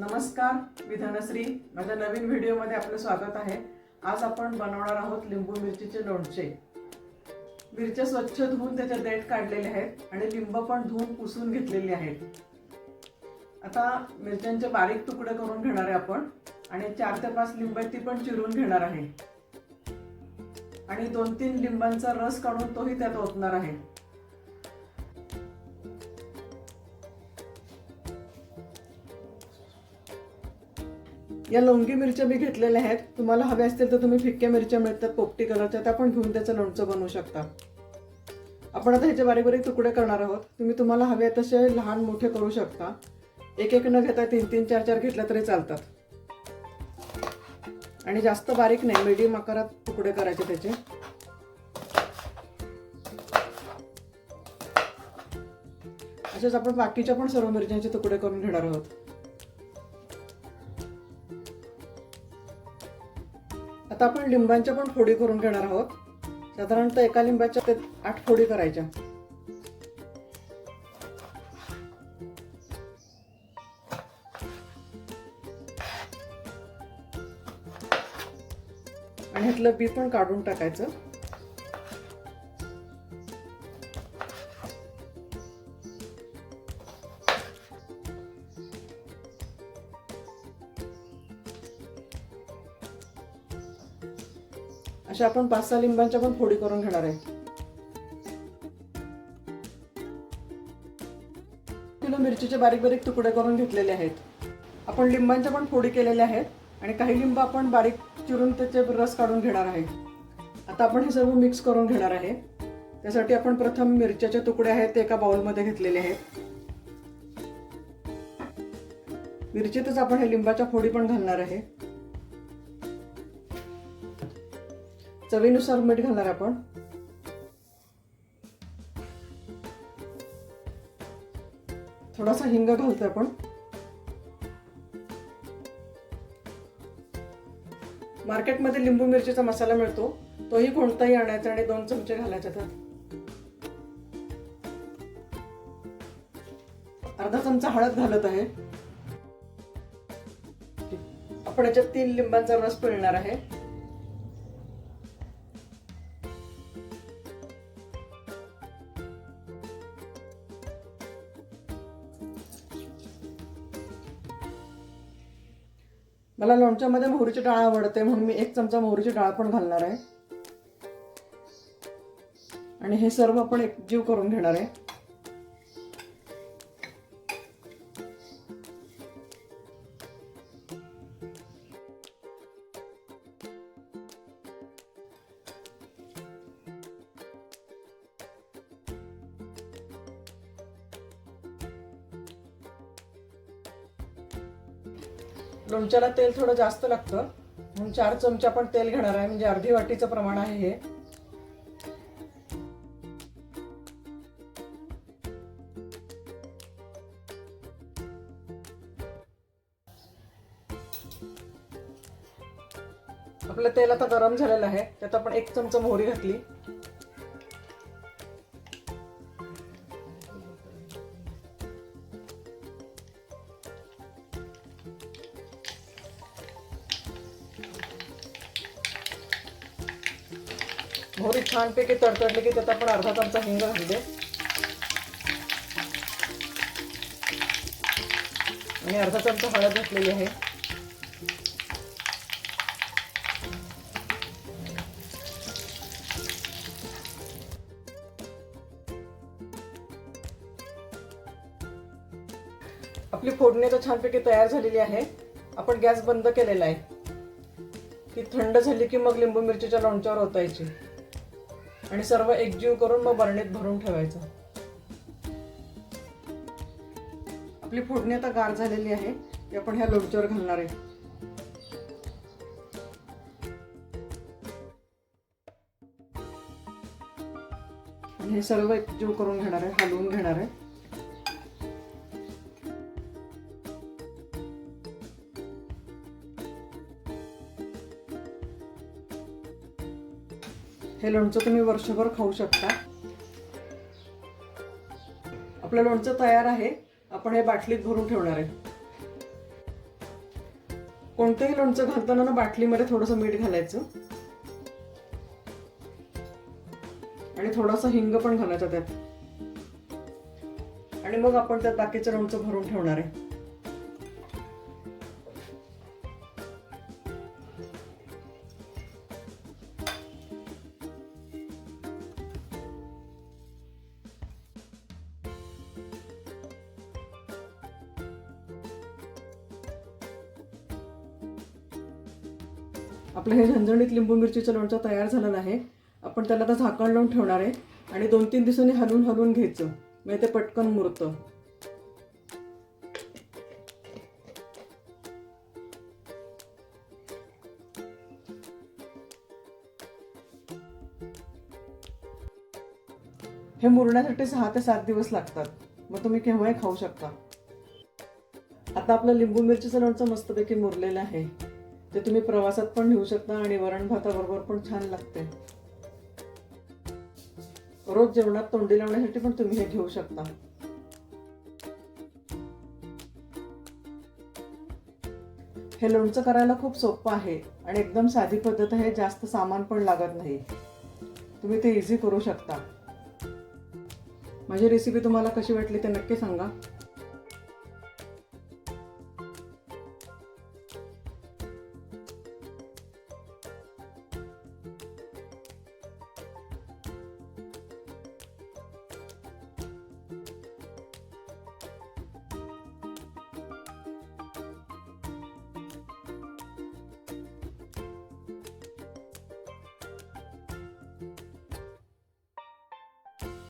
नमस्कार मी धनश्री माझ्या नवीन व्हिडिओमध्ये आपलं स्वागत आहे. आज आपण बनवणार आहोत लिंबू मिरचीचे लोणचे. मिरच्या स्वच्छ धुवून त्याचे देठ काढलेले आहेत आणि लिंब पण धुवून पुसून घेतलेले आहेत. आता मिरच्यांचे बारीक तुकडे करून घेणार आहे आपण आणि चार ते पाच लिंब ती पण चिरून घेणार आहे. आणि दोन तीन लिंबांचा रस काढून तोही त्यात ओतणार आहे. या लवंगी मिरच्या मी घेतलेल्या आहेत. तुम्हाला हव्या असतील तर तुम्ही फिक्क्या मिरच्या मिळतात पोपटी कलरच्या त्या पण घेऊन त्याचं लोणचं बनवू शकता. आपण आता ह्याचे बारीक बारीक तुकडे करणार आहोत. तुम्ही तुम्हाला हवे तसे लहान मोठे करू शकता. एक एक न घेता तीन तीन चार चार घेतल्या तरी चालतात. आणि जास्त बारीक नाही मिडियम आकारात तुकडे करायचे त्याचे. असेच आपण बाकीच्या पण सर्व मिरच्यांचे तुकडे करून घेणार आहोत. आता आपण लिंबांच्या पण फोडी करून घेणार आहोत. साधारणतः एका लिंबाच्या ते आठ फोडी करायच्या. आणि ह्यातलं बी पण काढून टाकायचं. अशा आपण पाच सहा लिंबांच्या पण फोडी करून घेणार आहे. किलो मिरचीचे बारीक बारीक तुकडे करून घेतलेले आहेत. आपण लिंबांच्या पण फोडी केलेल्या आहेत आणि काही लिंब आपण बारीक चिरून त्याचे रस काढून घेणार आहे. आता आपण हे सर्व मिक्स करून घेणार आहे. त्यासाठी आपण प्रथम मिरच्याचे तुकडे आहेत ते एका बाउलमध्ये घेतलेले आहेत. मिरचीतच आपण हे लिंबाच्या फोडी पण घालणार आहे. चवीनुसार मीठ घालणार आपण. थोडासा हिंग घालतोय आपण. मार्केटमध्ये लिंबू मिरचीचा मसाला मिळतो. तोही कोणताही आणायचा आणि दोन चमचे घालायचे त्यात. अर्धा चमचा हळद घालत आहे. आपण याच्यात तीन लिंबांचा रस पिळणार आहे. मला लोणच्यामध्ये मोहरीची डाळ आवडते म्हणून मी एक चमचा मोहरीची डाळ पण घालणार आहे. आणि हे सर्व आपण एकजीव करून घेणार आहे. लोणच्याला तेल थोडं जास्त लागतं. म्हणून चार चमचा पण तेल घेणार आहे. म्हणजे अर्धी वाटीचं प्रमाण आहे हे. आपलं तेल आता गरम झालेलं आहे. त्यात आपण एक चमचा मोहरी घातली. मोहरी छानपैकी तडतडली की त्यात आपण अर्धा चमचा हिंग घालते आणि अर्धा चमचा हळद घातलेली आहे. आपली फोडणी तर छानपैकी तयार झालेली आहे. आपण गॅस बंद केलेला आहे. ती थंड झाली की मग लिंबू मिरचीच्या लोणच्यावर ओतायची. आणि सर्व एकजीव करून मग बरणीत भरून ठेवायचं. आपली फोडणी आता गार झालेली आहे ती आपण ह्या लोणच्यावर घालणार आहे. आणि हे सर्व एकजीव करून घेणार आहे हलवून घेणार आहे. हे लोणचं तुम्ही वर्षभर खाऊ शकता. आपलं लोणचं तयार आहे. आपण हे बाटलीत भरून ठेवणार आहे. कोणतंही लोणचं घालताना ना बाटलीमध्ये थोडंसं मीठ घालायचं. आणि थोडासा हिंग पण घालायचा त्यात. आणि मग आपण त्यात बाकीचं लोणचं भरून ठेवणार आहे. आपलं हे झणझणीत लिंबू मिरचीचं लोणचं तयार झालेलं आहे आपण त्याला आता झाकण लावून ठेवणार आहे आणि दोन तीन दिवसांनी हलवून हलवून घ्यायचं. म्हणजे ते पटकन मुरतं. हे मुरण्यासाठी सहा ते सात दिवस लागतात. मग तुम्ही केव्हाही खाऊ शकता. आता आपलं लिंबू मिरचीचं लोणचं मस्तपैकी मुरलेलं आहे. ते तुम्ही प्रवासात पण नेऊ शकता आणि वरण भाताबरोबर पण छान लागते. रोज जेवणात तोंडी लावण्यासाठी पण तुम्ही हे घेऊ शकता. हे लोणचं करायला खूप सोपं आहे आणि एकदम साधी पद्धत आहे जास्त सामान पण लागत नाही. तुम्ही ते इझी करू शकता. माझी रेसिपी तुम्हाला कशी वाटली ते नक्की सांगा.